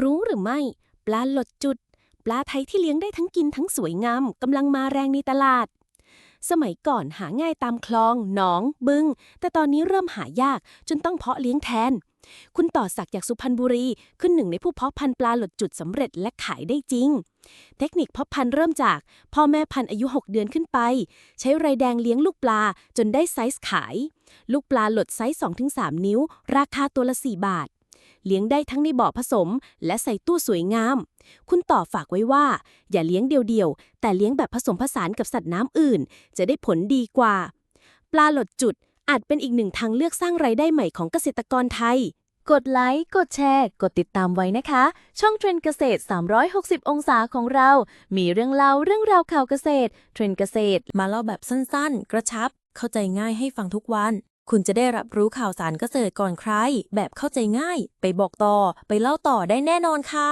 รู้หรือไม่ ปลาหลดจุด ปลาไทยที่เลี้ยงได้ทั้งกินทั้งสวยงามกำลังมาแรงในตลาด สมัยก่อนหาง่ายตามคลอง หนอง บึง แต่ตอนนี้เริ่มหายากจนต้องเพาะเลี้ยงแทน คุณต่อศักดิ์จากสุพรรณบุรีขึ้นหนึ่งในผู้เพาะพันธุ์ปลาหลดจุดสำเร็จและขายได้จริง เทคนิคเพาะพันธุ์เริ่มจาก พ่อแม่พันธุ์อายุ 6 เดือนขึ้นไป ใช้ไรแดงเลี้ยงลูกปลาจนได้ไซส์ขาย ลูกปลาหลดไซส์2-3 นิ้ว ราคาตัวละ 4 บาท เลี้ยงได้ทั้งในบ่อผสม และใส่ตู้สวยงาม คุณต่อฝากไว้ว่า อย่าเลี้ยงเดียวๆ แต่เลี้ยงแบบผสมผสานกับสัตว์น้ำอื่น จะได้ผลดีกว่า ปลาหลดจุดอาจเป็นอีกหนึ่งทางเลือกสร้างไรายได้ใหม่ของเกษตรกรไทย กดไลค์ กดแชร์ กดติดตามไว้นะคะ ช่องเทรนเกษตร 360 องศาของเรา มีเรื่องเล่าเรื่องราวข่าวเกษตร เทรนเกษตร มาเล่าแบบสั้นๆ กระชับ เข้าใจง่ายให้ฟังทุกวัน คุณจะได้รับรู้ข่าวสารเกษตรก่อนใคร แบบเข้าใจง่าย ไปบอกต่อ ไปเล่าต่อได้แน่นอนค่ะ